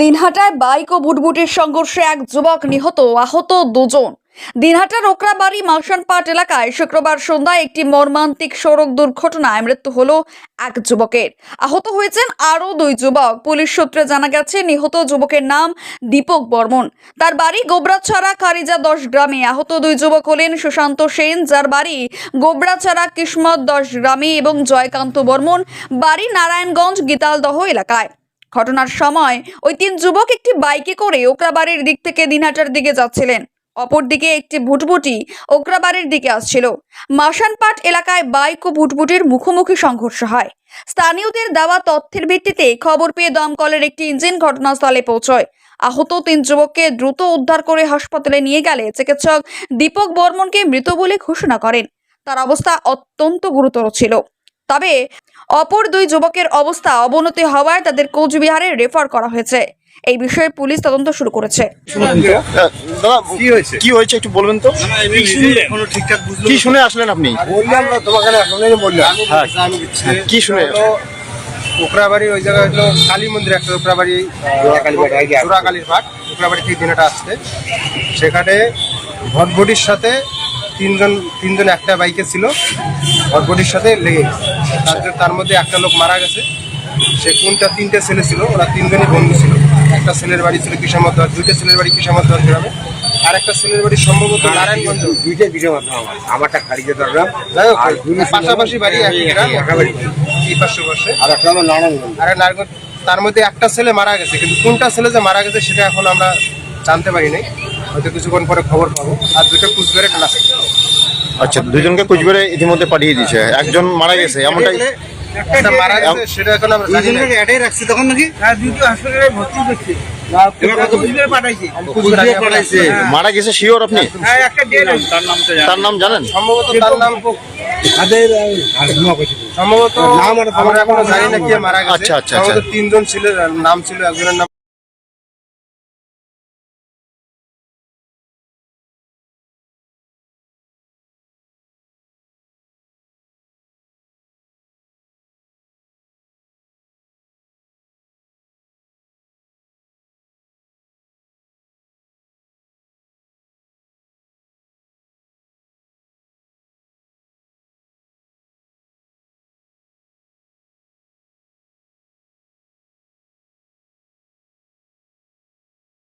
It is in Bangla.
দিনহাটায় বাইক ও বুটবুটির সংঘর্ষে এক যুবক নিহত, আহত দুজন। দিনহাটার ওকরাবাড়ি মাসানপাট এলাকায় শুক্রবার সন্ধ্যায় একটি মর্মান্তিক সড়ক দুর্ঘটনায় মৃত্যু হল এক যুবকের। আহত হয়েছেন আরও দুই যুবক। পুলিশ সূত্রে জানা গেছে, নিহত যুবকের নাম দীপক বর্মন। তার বাড়ি গোবরাছড়া কারিজা দশ গ্রামে। আহত দুই যুবক হলেন সুশান্ত সেন, যার বাড়ি গোবরাছড়া কিসমত দশ গ্রামে এবং জয়কান্ত বর্মন। বাড়ি নারায়ণগঞ্জ গীতালদহ এলাকায়। ঘটনার সময় ওই তিন যুবক একটি বাইকে করে ওকরাবাড়ির দিক থেকে দিনহাটার দিকে যাচ্ছিলেন। অপরদিকে একটি ভুটভুটি ওকরাবাড়ির দিকে আসছিল। মাসানপাট এলাকায় বাইক ও ভুটভুটির মুখোমুখি সংঘর্ষ হয়। স্থানীয়দের দেওয়া তথ্যের ভিত্তিতে খবর পেয়ে দমকলের একটি ইঞ্জিন ঘটনাস্থলে পৌঁছয়। আহত তিন যুবককে দ্রুত উদ্ধার করে হাসপাতালে নিয়ে গেলে চিকিৎসক দীপক বর্মনকে মৃত বলে ঘোষণা করেন। তার অবস্থা অত্যন্ত গুরুতর ছিল। তবে অপর দুই যুবকের অবস্থা অবনতি হওয়ায় তাদের কোচবিহারে রেফার করা হয়েছে। এই বিষয়ে পুলিশ তদন্ত শুরু করেছে। দাদা কি হয়েছে? কি হয়েছে একটু বলবেন তো? কি শুনে আসলেন আপনি? বললাম না তোমাকে বললাম। হ্যাঁ। কি শুনে? ওকরাবাড়ি ওই জায়গায় হলো কালী মন্দির একটা ওকরাবাড়ি চোরা কালীর পাট ওকরাবাড়ি থেকে দিনটা আসছে। সেখানে ভটভটির সাথে তিনজন তিনজন একটা বাইকে ছিল ভটভটির সাথে লেগে গেছে। তার- তার মধ্যে একটা লোক মারা গেছে। সে কোনটা তিনটে ছেলে ছিল ওরা তিনজনই বন্ধু ছিল। একটা ছেলের বাড়ি ছিল কিসামত দুইটা ছেলের বাড়ি কিসামত গ্রামে। আর একটা ছেলের বাড়ি সম্ভবত নারায়ণগঞ্জ। দুইটা দুইটা মাধ্যম আমার আমারটা খারিজে ধরলাম যাই হোক আর দুই পাশাপাশি বাড়ি একই গ্রাম। এই পাশে পাশে আর একটা হলো নারায়ণগঞ্জ আর নারায়ণগঞ্জ তার মধ্যে একটা ছেলে মারা গেছে কিন্তু কোনটা ছেলে যে মারা গেছে সেটা এখন আমরা জানতে পারি নাই। হয়তো কিছুক্ষণ পরে খবর পাবো। আর দুটো কুচবিহারে ক্লাস আচ্ছা দুজনকে কুচবিহারে ইতিমধ্যে পাঠিয়ে দিয়েছে। একজন মারা গেছে এমনটাই একটা মারা গেছে সেটা এখন আমরা জানি এটাই রাখছি তখন নাকি? হ্যাঁ দুটো হাসপাতালে ভর্তি করছে এবার কত কুচবিহার পাঠাইছে। কুচবিহার পাঠাইছে। মারা গেছে শিওর আপনি? হ্যাঁ একটা ডেট আছে তার নাম জানেন। সম্ভবত তার নাম সম্ভবত নাম আমরা এখনও জানি না কে মারা গেছে। আচ্ছা, আচ্ছা, আচ্ছা। তিনজন ছিল নাম ছিল একজনের নাম